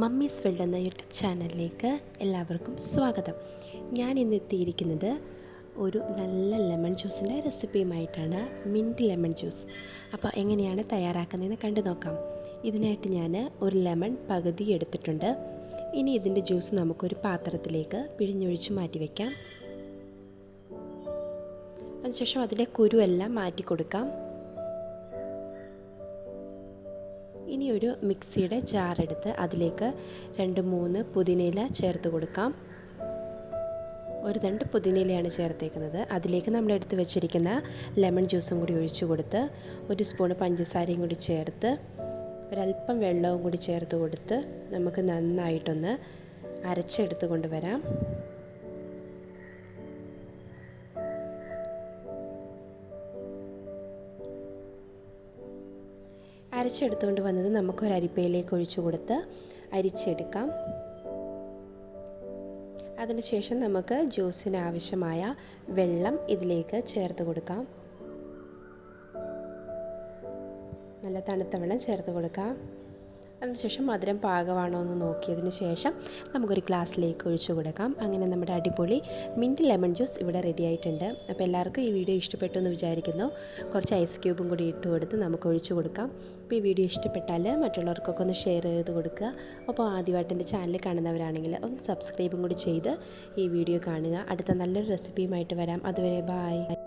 Mummies world എന്ന YouTube ചാനലിലേക്ക് എല്ലാവർക്കും സ്വാഗതം. ഞാൻ ഇന്ന് എത്തിയിരിക്കുന്നത് ഒരു നല്ല ലെമൺ ജ്യൂസിന്റെ റെസിപ്പിയുമായിട്ടാണ് മിന്റ് ലെമൺ ജ്യൂസ്. അപ്പോൾ എങ്ങനെയാണ് തയ്യാറാക്കുന്നതെന്ന് കണ്ടു നോക്കാം. ഇതിനായിട്ട് ഞാൻ ഒരു ലെമൺ പകുതി എടുത്തിട്ടുണ്ട്. ഇനി ഇതിന്റെ ജ്യൂസ് നമുക്കൊരു പാത്രത്തിലേക്ക് പിഴിഞ്ഞൊഴിച്ച് മാറ്റി വയ്ക്കാം അതിനുശേഷം അതിന്റെ കുരുവെല്ലാം മാറ്റി കൊടുക്കാം ഇനി ഒരു മിക്സിയുടെ ജാറെടുത്ത് അതിലേക്ക് രണ്ട് മൂന്ന് പുതിനയില ചേർത്ത് കൊടുക്കാം. ഒരു രണ്ട് പുതിനയിലയാണ് ചേർത്തേക്കുന്നത്. അതിലേക്ക് നമ്മൾ എടുത്ത് വെച്ചിരിക്കുന്ന ലെമൺ ജ്യൂസും കൂടി ഒഴിച്ചു കൊടുത്ത് ഒരു സ്പൂൺ പഞ്ചസാരയും കൂടി ചേർത്ത് ഒരല്പം വെള്ളവും കൂടി ചേർത്ത് കൊടുത്ത് നമുക്ക് നന്നായിട്ടൊന്ന് അരച്ചെടുത്ത് കൊണ്ടുവരാം. അരച്ചെടുത്തുകൊണ്ട് വന്നത് നമുക്കൊരരിപ്പയിലേക്ക് ഒഴിച്ചു കൊടുത്ത് അരിച്ചെടുക്കാം. അതിനുശേഷം നമുക്ക് ജ്യൂസിന് ആവശ്യമായ വെള്ളം ഇതിലേക്ക് ചേർത്ത് കൊടുക്കാം. നല്ല തണുത്ത വെള്ളം ചേർത്ത് കൊടുക്കാം. അതിനുശേഷം മധുരം പാകമാണോ എന്ന് നോക്കിയതിന് ശേഷം നമുക്കൊരു ഗ്ലാസ്സിലേക്ക് ഒഴിച്ചു കൊടുക്കാം. അങ്ങനെ നമ്മുടെ അടിപൊളി മിന്റ് ലെമൺ ജ്യൂസ് ഇവിടെ റെഡി ആയിട്ടുണ്ട്. അപ്പോൾ എല്ലാവർക്കും ഈ വീഡിയോ ഇഷ്ടപ്പെട്ടു എന്ന് വിചാരിക്കുന്നു. കുറച്ച് ഐസ് ക്യൂബും കൂടി ഇട്ട് കൊടുത്ത് നമുക്ക് ഒഴിച്ചു കൊടുക്കാം. അപ്പോൾ ഈ വീഡിയോ ഇഷ്ടപ്പെട്ടാൽ മറ്റുള്ളവർക്കൊക്കെ ഒന്ന് ഷെയർ ചെയ്ത് കൊടുക്കുക. അപ്പോൾ ആദ്യമായിട്ട് എന്റെ ചാനൽ കാണുന്നവരാണെങ്കിൽ ഒന്ന് സബ്സ്ക്രൈബും കൂടി ചെയ്ത് ഈ വീഡിയോ കാണുക. അടുത്ത നല്ലൊരു റെസിപ്പിയുമായിട്ട് വരാം. അതുവരെ ബായ്